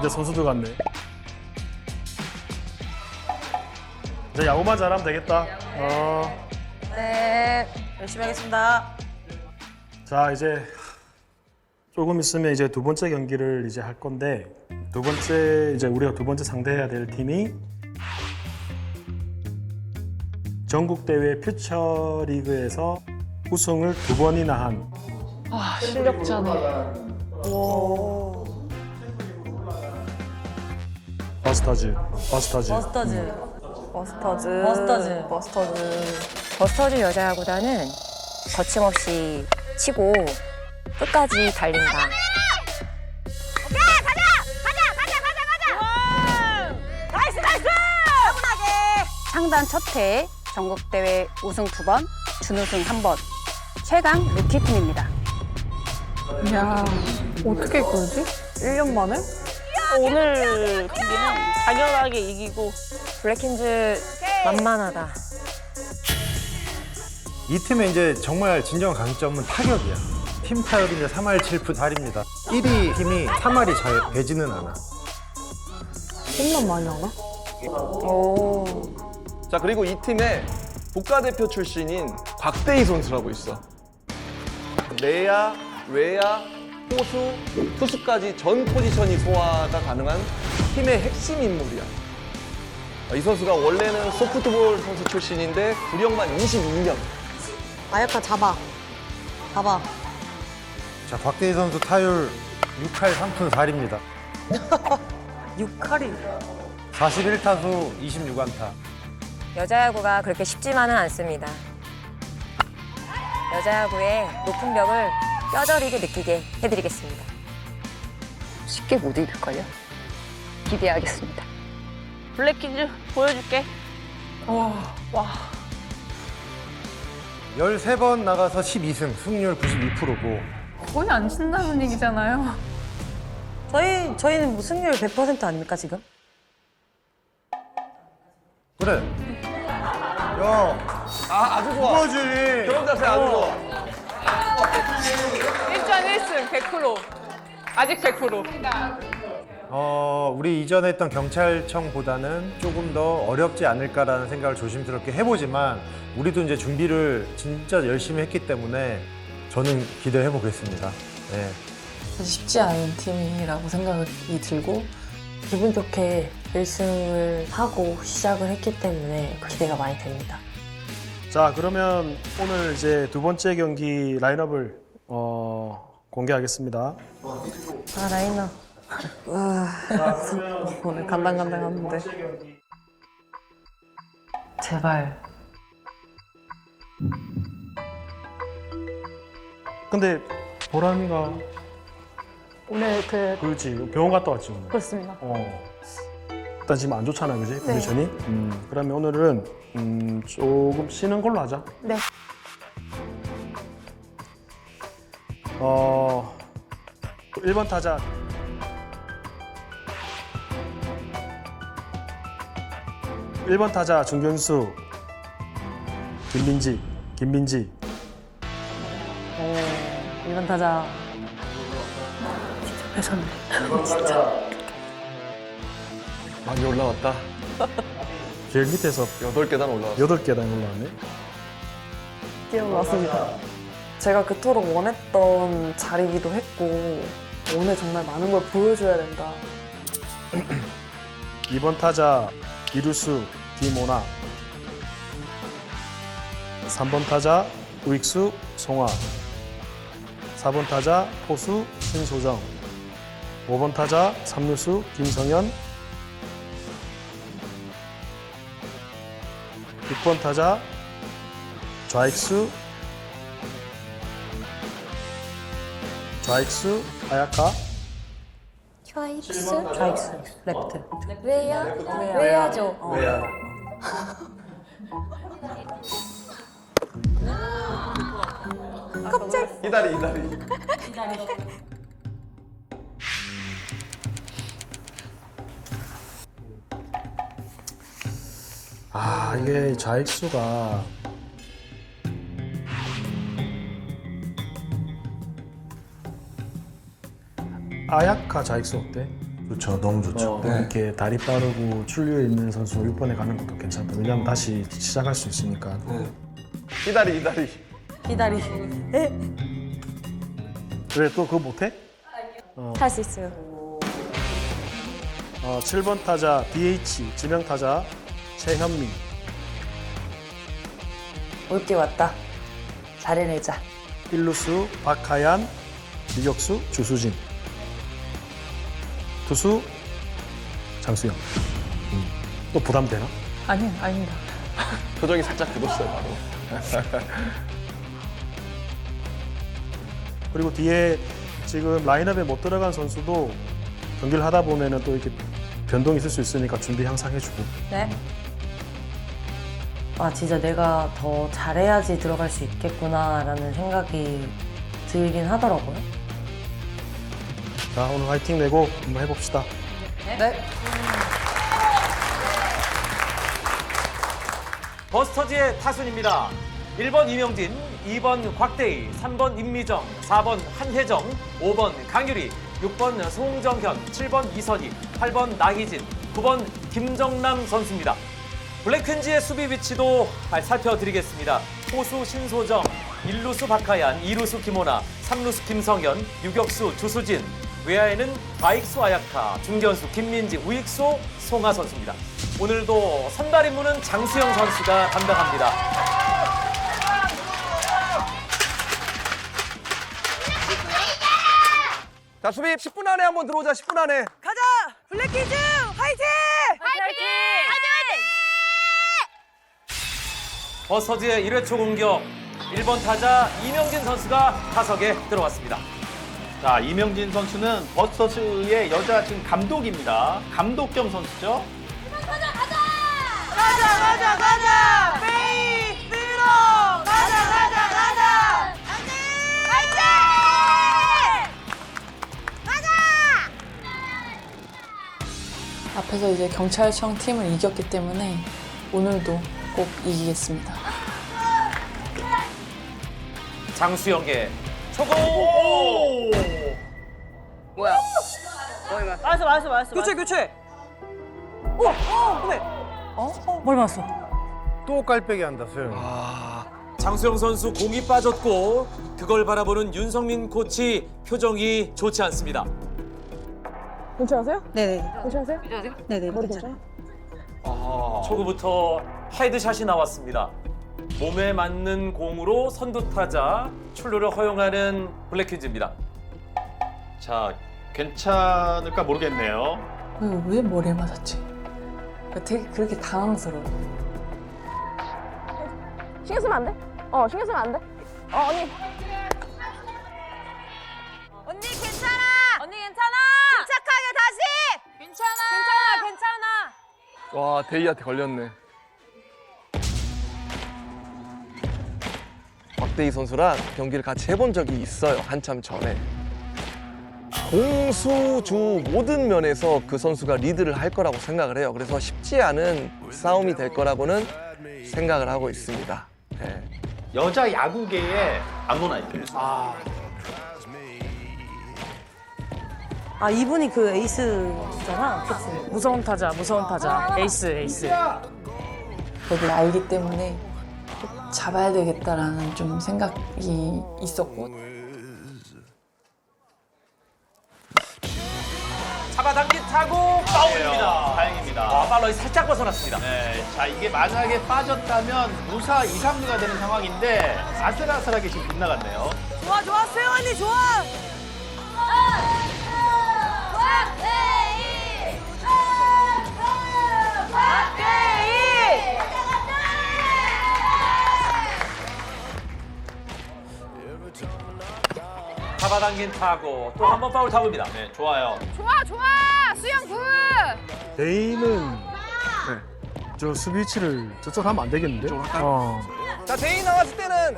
이제 선수들 같네. 이제 야구만 잘하면 되겠다. 어. 네, 열심히 하겠습니다. 자 이제 조금 있으면 이제 두 번째 경기를 이제 할 건데 두 번째 이제 우리가 두 번째 상대해야 될 팀이 전국 대회 퓨처 리그에서 우승을 두 번이나 한 아, 실력자네. 버스터즈 버스터즈 버스터즈. 버스터즈. 버스터즈. 버스터즈. 버스터즈 여자야구단은 거침없이 치고 끝까지 달린다. 창단 첫해 전국대회 우승 두 번, 준우승 한 번. 최강 루키팀입니다. 야 어떻게 그러지? 1년 만에? 오늘 경기는 당연하게 이기고 블랙힌즈 만만하다. 이 팀의 이제 정말 진정 강점은 타격이야. 팀 타율이 이제 3할 7푼 4리입니다. 1위 팀이 3할이 잘 되지는 않아. 홈런 많이 하나? 자 그리고 이 팀에 국가대표 출신인 곽대희 선수라고 있어. 내야, 외야, 호수, 투수까지 전 포지션이 소화가 가능한 팀의 핵심 인물이야. 이 선수가 원래는 소프트볼 선수 출신인데 구력만 22년. 아야카 잡아. 잡아. 자, 곽대희 선수 타율 6할 3푼 4리입니다. 6할이. 41타수 26안타. 여자야구가 그렇게 쉽지만은 않습니다. 여자야구의 높은 벽을 뼈저리게 느끼게 해드리겠습니다. 쉽게 못 이길걸요? 기대하겠습니다. 블랙키즈 보여줄게. 13번 나가서 12승, 승률 92%고 거의 안 친다는 얘기잖아요. 저희, 저희는 뭐 승률 100% 아닙니까, 지금? 그래. 야, 아 아주 좋아. 그거지. 그런 자세 아주 좋아. 1전 1승 100%. 아직 100%. 어, 우리 이전에 했던 경찰청보다는 조금 더 어렵지 않을까라는 생각을 조심스럽게 해보지만 우리도 이제 준비를 진짜 열심히 했기 때문에 저는 기대해 보겠습니다. 네. 쉽지 않은 팀이라고 생각이 들고 기분 좋게 1승을 하고 시작을 했기 때문에 기대가 많이 됩니다. 자 그러면 오늘 이제 두 번째 경기 라인업을 어, 공개하겠습니다. 아 라이너. 오늘 간당간당한데. 제발 근데 보람이가 오늘 그 그렇지 병원 갔다 왔지 오늘. 그렇습니다. 어. 일단 지금 안 좋잖아, 그지? 컨디션이. 음, 그러면 오늘은 음, 조금 쉬는 걸로 하자. 네. 어, 1번 타자. 일 번 타자 중견수 김민지, 김민지. 어, 이번 타자 많이 올라왔다. 제일 밑에서 여덟 계단 올라왔어. 여덟 계단 올라왔네. 뛰어났습니다. 제가 그토록 원했던 자리이기도 했고 오늘 정말 많은 걸 보여줘야 된다. 2번 타자 이루수 디모나 3번 타자 우익수 송화 4번 타자 포수 신소정 5번 타자 삼루수 김성현 6번 타자 좌익수 좌익수 아야카 좌익수? 좌익수. 레프트. 왜야? 왜야죠? 이다리 이다리. 아 이게 좌익수가 아야카 좌익수 어때? 그렇죠. 너무 좋죠. 네. 이렇게 다리 빠르고 출루에 있는 선수 6번에 가는 것도 괜찮다. 왜냐하면 다시 시작할 수 있으니까. 이다리 이다리. 기다리. 왜 또 그거 못해? 할 수 있어요. 어, 7번 타자 DH 지명 타자 최현민. 올 게 왔다. 잘해내자. 1루수 박하얀, 유격수 주수진. 투수 장수영. 음. 또 부담되나? 아니요, 아닙니다. 표정이 살짝 굳었어요 바로. 그리고 뒤에 지금 라인업에 못 들어간 선수도 경기를 하다 보면은 또 이렇게 변동이 있을 수 있으니까 준비 항상 해주고. 네. 아, 진짜 내가 더 잘해야지 들어갈 수 있겠구나라는 생각이 들긴 하더라고요. 자 오늘 화이팅 내고 한번 해봅시다. 버스터즈의 타순입니다. 1번 이명진, 2번 곽대희, 3번 임미정, 4번 한혜정, 5번 강유리, 6번 송정현, 7번 이선희, 8번 나희진, 9번 김정남 선수입니다. 블랙퀸즈의 수비 위치도 살펴드리겠습니다. 호수 신소정, 1루수 박하얀, 2루수 김호나, 3루수 김성현, 유격수 주수진, 외야에는 좌익수 아야카, 중견수 김민지, 우익수 송하 선수입니다. 오늘도 선발 임무는 장수영 선수가 담당합니다. 자 수비 10분 안에 한번 들어오자 10분 안에. 가자! 블랙키즈 화이팅! 버스터즈의 1회 초 공격 1번 타자 이명진 선수가 타석에 들어왔습니다. 자, 이명진 선수는 버스터즈의 여자 지금 감독입니다. 감독 겸 선수죠. 가자 가자 가자! 페이스로! 가자 가자 가자! 화이팅! 앞에서 이제 경찰청 팀을 이겼기 때문에 오늘도 꼭 이기겠습니다. 장수영의 초고! 맞았어 맞았어 맞았어 교체 교체! 오! 어! 왜? 어? 뭘 맞았어? 또 깔빼기 한다 소영이. 장수영 선수 공이 빠졌고 그걸 바라보는 윤성민 코치 표정이 좋지 않습니다. 네네 괜찮으세요? 네네 머리 괜찮아요? 초구부터 헤드샷이 나왔습니다. 몸에 맞는 공으로 선두 타자 출루를 허용하는 블랙퀴즈입니다. 자, 괜찮을까 모르겠네요. 왜, 왜 머리에 맞았지? 되게 그렇게 당황스러워. 신경 쓰면 안 돼? 어, 신경 쓰면 안 돼? 어, 언니. 언니 괜찮아! 언니 괜찮아! 침착하게 다시! 괜찮아! 괜찮아 괜찮아! 와 데이한테 걸렸네. 곽대희 선수랑 경기를 같이 해본 적이 있어요 한참 전에. 공수주 모든 면에서 그 선수가 리드를 할 거라고 생각을 해요. 그래서 쉽지 않은 싸움이 될 거라고는 생각을 하고 있습니다. 네. 여자 야구계의 아모나이트. 아, 아 이분이 그 에이스잖아 그치? 무서운 타자, 무서운 타자. 에이스, 에이스. 그걸 알기 때문에 꼭 잡아야 되겠다라는 좀 생각이 있었고 잡아당긴 타구 파울입니다. 다행입니다. 아, 팔로이 살짝 벗어났습니다. 네, 자 이게 만약에 빠졌다면 무사 2, 3루가 되는 상황인데 아슬아슬하게 지금 빗나갔네요. 좋아 좋아 수영 언니 좋아! 잡아당긴 타구 또한 번 파울 타구입니다. 네, 좋아요. 좋아, 좋아! 수영 굿! 데이는 저 수비 위치를 저쪽 하면 안 되겠는데? 어. 자 데이 나왔을 때는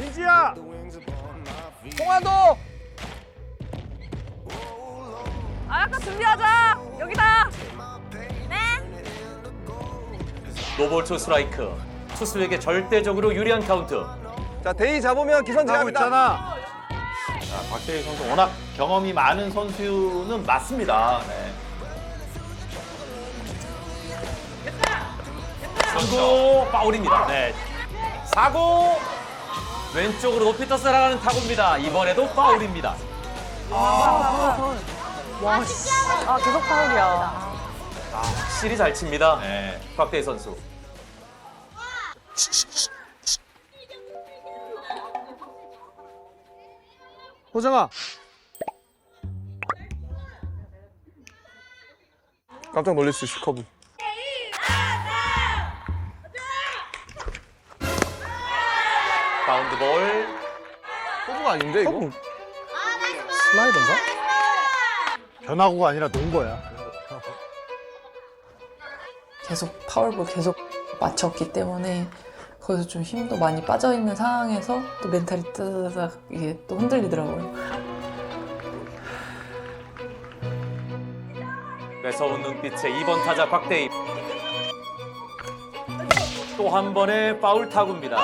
민지야. 홍화도 아까 준비하자! 여기다! 노볼 투 스트라이크. 투수에게 절대적으로 유리한 카운트. 자 데이 잡으면 기선 하고 제압이다. 있잖아. 자, 곽대희 선수 워낙 경험이 많은 선수는 맞습니다. 네. 사고 파울입니다. 네. 사고 왼쪽으로 높이 떠서 나가는 타구입니다. 이번에도 파울입니다. 아, 계속 파울이야. 아, 확실히 잘 칩니다. 네. 곽대희 선수. 호정아. 깜짝 놀랄 수 있어 커브. 바운드 볼. 커브가 아닌데 이거? 슬라이더인가? 변화구가 아니라 농거야. 계속 파울볼 계속 맞췄기 때문에 거기서 좀 힘도 많이 빠져 있는 상황에서 또 멘탈이 뜨다닥 이게 또 흔들리더라고요. 매서운 눈빛의 2번 타자 곽대희. 또 한 번의 파울 타구입니다.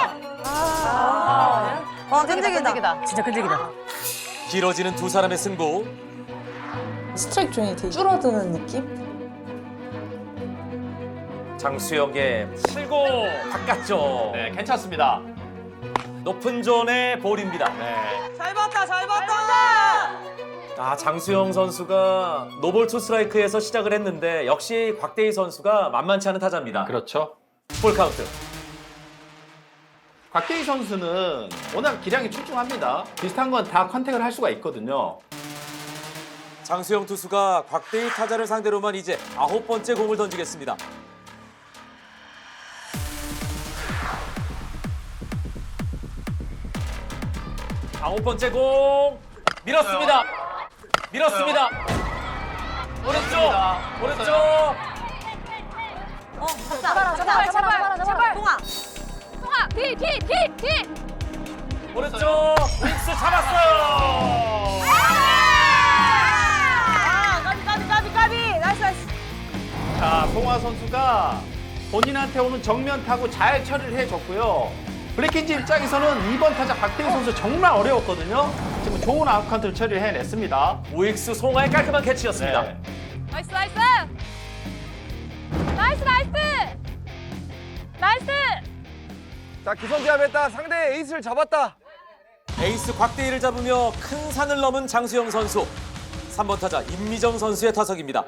와, 끈질기다. 진짜 끈질기다. 길어지는 두 사람의 승부. 스트라이크 존이 되게 줄어드는 느낌? 장수영의 실고 바깥쪽. 네, 괜찮습니다. 높은 존의 볼입니다. 네. 잘 봤다, 잘 봤다! 아, 장수영 선수가 노볼 투 스트라이크에서 시작을 했는데 역시 곽대희 선수가 만만치 않은 타자입니다. 그렇죠. 볼 카운트. 곽대희 선수는 워낙 기량이 출중합니다. 비슷한 건 다 컨택을 할 수가 있거든요. 장수영 투수가 곽대희 타자를 상대로만 이제 아홉 번째 공을 던지겠습니다. 아홉 번째 공 밀었습니다. 밀었습니다. 오른쪽, 오른쪽. 잡아라, 잡아라, 잡아라, 잡아라. 통아. 통아, 뒤, 뒤, 뒤, 뒤. 오른쪽 윙스 잡았어요. 아, 까비, 까비, 까비, 까비. 나이스, 나이스. 자, 송화 선수가 본인한테 오는 정면 타구 잘 처리를 해줬고요. 블랙킨즈 입장에서는 2번 타자 박대희 선수 정말 어려웠거든요. 지금 좋은 아웃카운트를 처리를 해냈습니다. 우익수 송하의 깔끔한 캐치였습니다. 네. 나이스, 나이스. 나이스, 나이스. 나이스. 자 기선제압했다. 상대 에이스를 잡았다. 에이스 곽대희를 잡으며 큰 산을 넘은 장수영 선수. 3번 타자 임미정 선수의 타석입니다.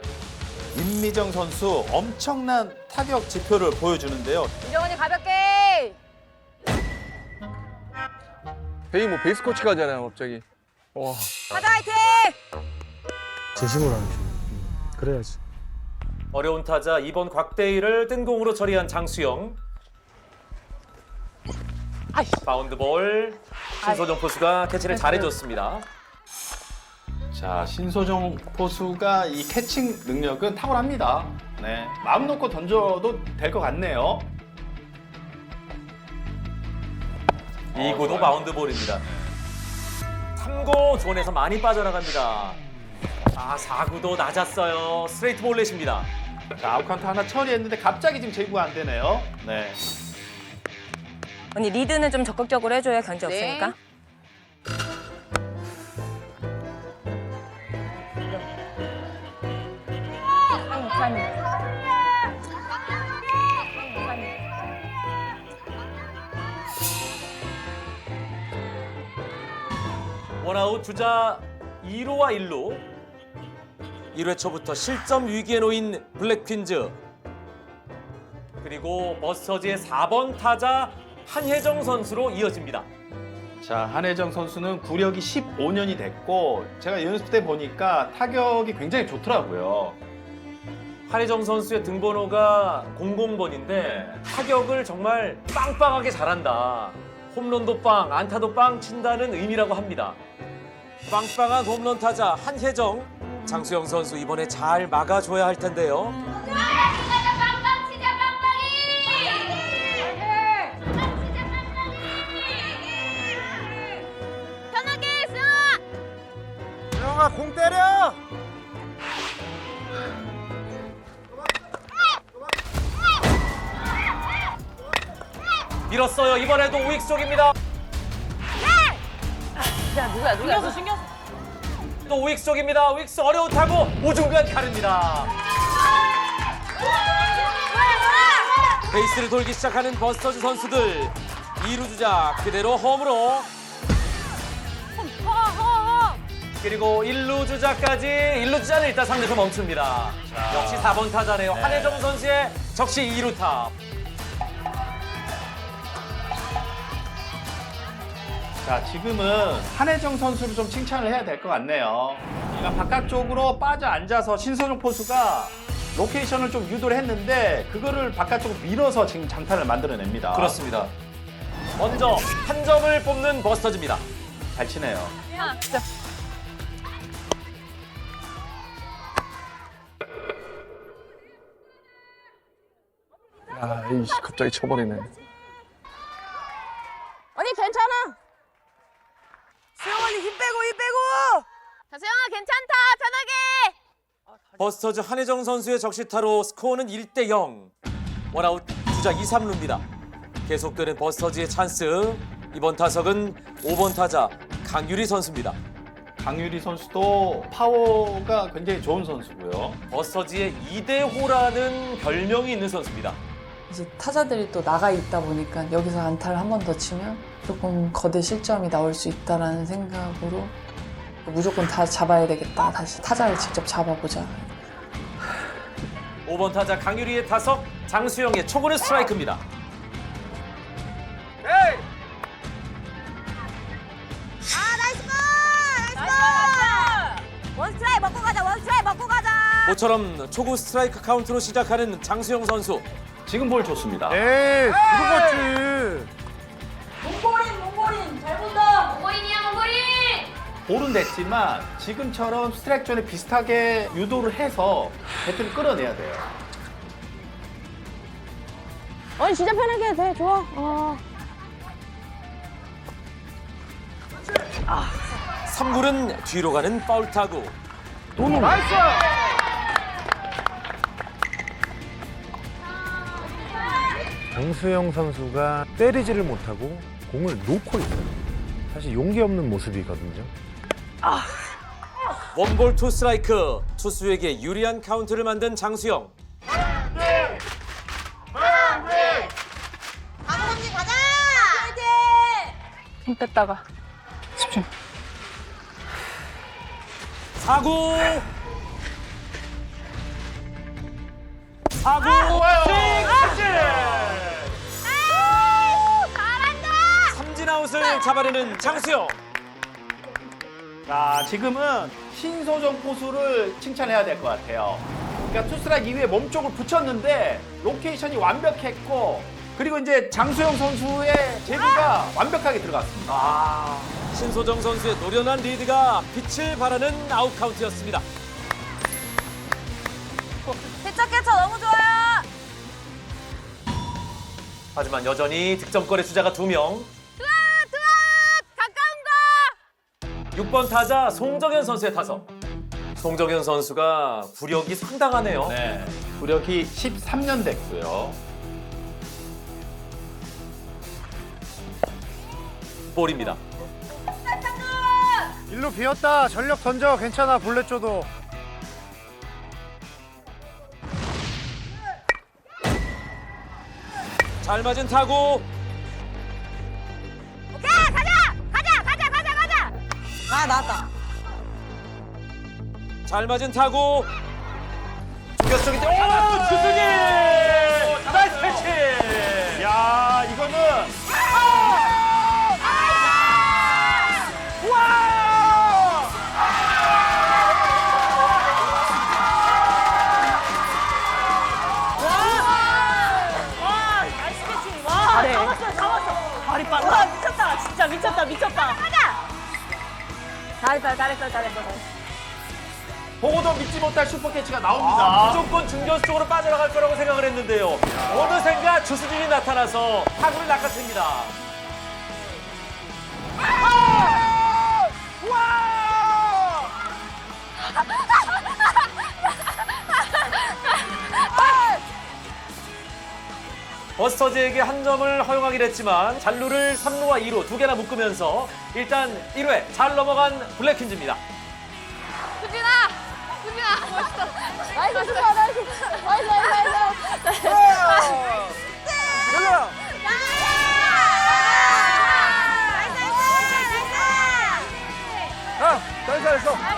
임미정 선수 엄청난 타격 지표를 보여주는데요. 이정원이 가볍게. 베이 뭐 베이스 코치가 하잖아요 갑자기. 와. 가자, 화이팅! 진심으로 하는 중. 그래야지. 어려운 타자 2번 곽대희를 뜬 공으로 처리한 장수영. 바운드 볼. 신소정 포수가 캐치를 잘해줬습니다. 자, 신소정 포수가 이 캐칭 능력은 탁월합니다. 네. 마음 놓고 던져도 될 것 같네요. 2구도 바운드 볼입니다. 3구 존에서 많이 빠져나갑니다. 아 4구도 낮았어요. 스트레이트 볼넷입니다. 자, 아웃카운트 하나 처리했는데 갑자기 지금 제구가 안 되네요. 네. 언니 리드는 좀 적극적으로 해줘야 견제 없으니까. 원아웃 주자 2루와 1루. 1회 초부터 실점 위기에 놓인 블랙퀸즈. 그리고 머스터즈의 4번 타자 한혜정 선수로 이어집니다. 자, 한혜정 선수는 구력이 15년이 됐고 제가 연습 때 보니까 타격이 굉장히 좋더라고요. 한혜정 선수의 등번호가 00번인데 타격을 정말 빵빵하게 잘한다. 홈런도 빵, 안타도 빵 친다는 의미라고 합니다. 빵빵한 홈런 타자 한혜정. 장수영 선수 이번에 잘 막아줘야 할 텐데요. 공 때려. 밀었어요. 이번에도 우익 쪽입니다. 야, 누구야, 누구야? 신경 써, 신경 써. 또 우익수 쪽입니다. 우익수 어려운 타구 오중간 가릅니다. 베이스를 돌기 시작하는 버스터즈 선수들. 2루 주자 그대로 홈으로. 그리고 1루 주자까지 1루 주자는 일단 상대에서 멈춥니다. 역시 4번 타자네요. 한혜정 선수의 적시 2루 타. 자, 지금은 한혜정 선수를 좀 칭찬을 해야 될 것 같네요. 그러니까 바깥쪽으로 빠져 앉아서 신선용 포수가 로케이션을 좀 유도를 했는데 그거를 바깥쪽으로 밀어서 지금 장타를 만들어냅니다. 그렇습니다. 먼저 한 점을 뽑는 버스터즈입니다. 잘 치네요. 야, 이씨, 갑자기 쳐버리네. 언니, 괜찮아. 수영언니 힘 빼고, 힘 빼고! 자수영아, 괜찮다. 편하게. 버스터즈 한혜정 선수의 적시타로 스코어는 1대 0. 원아웃 주자 2, 3루입니다. 계속되는 버스터즈의 찬스. 이번 타석은 5번 타자 강유리 선수입니다. 강유리 선수도 파워가 굉장히 좋은 선수고요. 버스터즈의 2대호라는 별명이 있는 선수입니다. 이제 타자들이 또 나가 있다 보니까 여기서 안타를 한 번 더 치면 조금 거대 실점이 나올 수 있다라는 생각으로 무조건 다 잡아야 되겠다. 다시 타자를 직접 잡아보자. 5번 타자 강유리의 타석, 장수영의 초구는 스트라이크입니다. 아, 나이스 볼! 나이스 볼! 원 스트라이크 먹고 가자, 원 스트라이크 먹고 가자! 모처럼 초구 스트라이크 카운트로 시작하는 장수영 선수. 지금 볼 좋습니다. 에이, 그거지. 볼은 됐지만 지금처럼 스트라이크 존에 비슷하게 유도를 해서 배트를 끌어내야 돼요. 언니, 진짜 편하게 해도 돼. 좋아. 어. 3구는 뒤로 가는 파울 타구. 장수영 선수가 때리지를 못하고 공을 놓고 있어요. 사실 용기 없는 모습이거든요. 원볼 투 스트라이크. 투수에게 유리한 카운트를 만든 장수영. 강원님 가자! 화이팅! 힘 뺐다가. 4구. 4구. 잘한다! 삼진 아웃을 잡아내는 장수영. 자, 지금은 신소정 포수를 칭찬해야 될 것 같아요. 그러니까 투스트라이크 이후에 몸쪽을 붙였는데 로케이션이 완벽했고 그리고 이제 장수영 선수의 제구가 완벽하게 들어갔습니다. 아, 신소정 선수의 노련한 리드가 빛을 발하는 아웃 카운트였습니다. 개척 개척 너무 좋아요! 하지만 여전히 득점권의 주자가 두 명. 6번 타자 송정현 선수의 타석. 송정현 선수가 구력이 상당하네요. 네, 구력이 13년 됐고요. 볼입니다. 일로 비었다. 전력 던져. 괜찮아. 볼넷 줘도. 잘 맞은 타구. 아, 나왔다. 잘 맞은 타구. 쪽인데 오! 주승이! 나이스 패치! 야, 이거는 와, 나이스 캐치. 와. 잡았어, 잡았어. 발이 빨라. 와, 미쳤다. 진짜 미쳤다, 미쳤다. 가자! 잘했어, 잘했어, 잘했어. 보고도 믿지 못할 슈퍼캐치가 아, 나옵니다. 무조건 중견수 쪽으로 빠져나갈 거라고 생각을 했는데요. 어느샌가 주수진이 나타나서 타구를 낚아챕니다. 버스터즈에게 한 점을 허용하긴 했지만 잔루를 3루와 2루 두 개나 묶으면서 일단 1회 잘 넘어간 블랙퀸즈입니다. 수진아! 수진아! 멋있어. 나이스, 수진아, 나이스. 나이스, 나이스, 나이스. 얘들아! 야, 잘 잘했어. 나이스,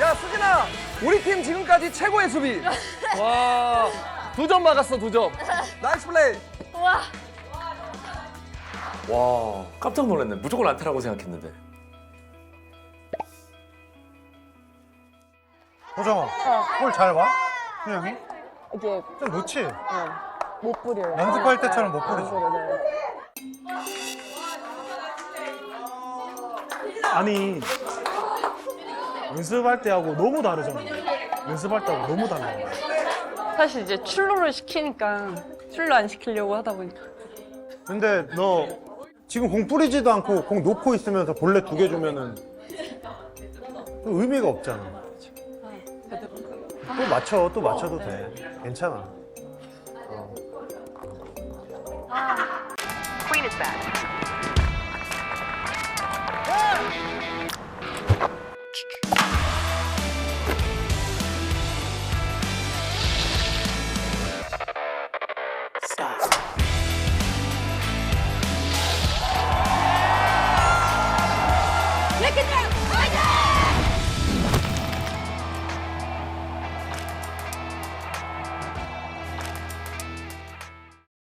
야, 수진아! 우리 팀 지금까지 최고의 수비. 와, 두 점 막았어, 두 점. 나이스 플레이. 우와. 와 깜짝 놀랐네. 무조건 안타라고 생각했는데. 호정아, 볼잘 봐? 수영이? 이게 좀 놓지? 못 뿌려요. 연습할 때처럼 못 뿌리지? 아니 연습할 때하고 너무 다르잖아요. 연습할 때하고 너무 달라요. 사실 이제 출루를 시키니까 출루 안 시키려고 하다 보니까 근데 너 지금 공 뿌리지도 않고 공 놓고 있으면서 볼넷 두개 주면은 그 의미가 없잖아. 또 맞춰, 또 맞춰도 돼. 괜찮아. 어. Queen is back.